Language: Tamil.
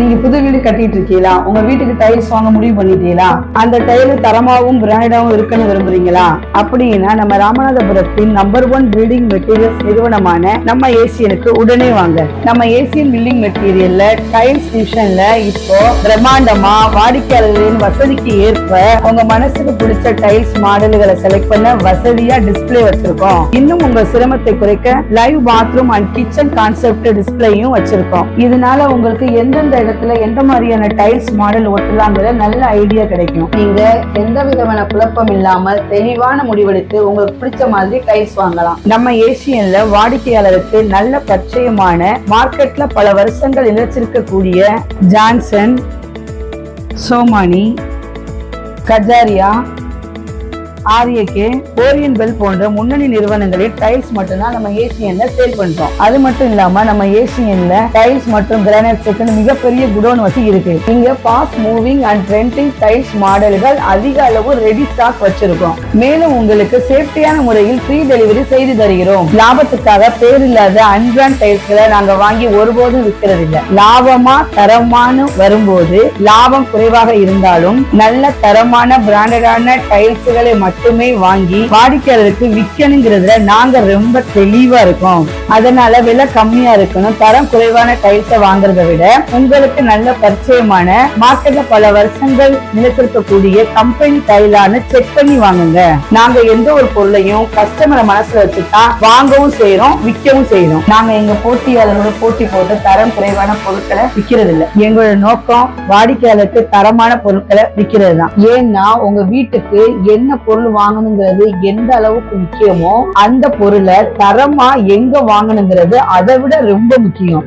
நீங்க புது வீடு கட்டிட்டு இருக்கீங்களா? உங்க வீட்டுக்கு டைல்ஸ் வாங்க முடிவு பண்ணிட்டீங்களா? அந்த டைல் தரமாவும் பிராண்டாகவும் இருக்குன்னு விரும்புறீங்களா? அப்படின்னா நம்ம ராமநாதபுரத்தின் நம்பர் ஒன் பில்டிங் மெட்டீரியல்ஸ் நிறுவனமான நம்ம ஏசியனுக்கு உடனே வாங்க. நம்ம ஏசியன் பில்டிங் மெட்டீரியல்ல டைல்ஸ் டிவிஷன்ல இப்போ பிரம்மாண்டமா வாடிக்கையாளர்களின் வசதிக்கு ஏற்ப உங்க மனசுக்கு பிடிச்ச டைல்ஸ் மாடல்களை செலக்ட் பண்ண வசதியா டிஸ்பிளே வச்சிருக்கோம். இன்னும் உங்க சிரமத்தை குறைக்க live bathroom and kitchen concept டிஸ்ப்ளேயும் வச்சிருக்கோம். இதனால உங்களுக்கு எந்தெந்த இடத்துல எந்த மாதிரியான டைல்ஸ் மாடல் ஒட்டலாங்கிற நல்ல ஐடியா கிடைக்கும். நீங்க எந்த விதமான குழப்பம் இல்லாமல் தெளிவான முடிவெடுத்து உங்களுக்கு பிடிச்ச மாதிரி டைல்ஸ் வாங்கலாம். நம்ம ஏசியன்ல வாடிக்கையாளருக்கு நல்ல பரிச்சயமான மார்க்கெட்ல பல வருஷங்கள் நிலைச்சிருக்கக்கூடிய ஜான்சன் சோமானி கஜாரியா ஆரியகே ஓரியன் பெல் போன்ற முன்னணி நிறுவனங்களில் டைல்ஸ் மட்டும்தான் நம்ம ஏசியன்ல சேல் பண்றோம். அது மட்டும் இல்லாம நம்ம ஏசியன்ல டைல்ஸ் மற்றும் கிரானைட்ஸுக்கு மிகப்பெரிய குடோன் வசதி இருக்கு. இங்க fast moving and trending tiles மாடல்கள் அதிக அளவு ரெடி ஸ்டாக் வச்சிருக்கோம். மேலும் உங்களுக்கு சேஃப்டியான முறையில் ஃப்ரீ டெலிவரி செய்து தருகிறோம். லாபத்துக்காக பேரில்லாத அன்பிராண்ட் டைல்ஸ்களை நாங்க வாங்கி ஒருபோதும் விற்கிறது இல்லை லாபமா தரமான வரும்போது லாபம் குறைவாக இருந்தாலும் நல்ல தரமான பிராண்டடான டைல்ஸ்களை மட்டும் மட்டுமே வாங்கி வாடிக்கையாளருக்கு விற்கணுங்கிறதுல நாங்க ரொம்ப தெளிவா இருக்கோம். அதனால விலை கம்மியா இருக்கணும். தரம் குறைவான டைல்ஸை வாங்குறதை விட உங்களுக்கு நல்ல பரிச்சயமான மார்க்கெட்ல பல வருஷங்கள் நிலைத்திருக்கக்கூடிய கம்பெனி டைலான செக் பண்ணி வாங்குங்க. நாங்க எந்த ஒரு பொருளையும் கஸ்டமரை மனசுல வச்சுதான் வாங்கவும் செய்யறோம் விற்கவும் செய்யறோம் நாங்க எங்க போட்டியாளர்களோட போட்டி போட்டு தரம் குறைவான பொருட்களை விற்கிறது இல்ல எங்களோட நோக்கம் வாடிக்கையாளருக்கு தரமான பொருட்களை விற்கிறது தான் ஏன்னா உங்க வீட்டுக்கு என்ன பொருள் பொருள் வாங்கணுங்கிறது எந்த அளவுக்கு முக்கியமோ அந்த பொருளை தரமா எங்க வாங்கணுங்கிறது அதை விட ரொம்ப முக்கியம்.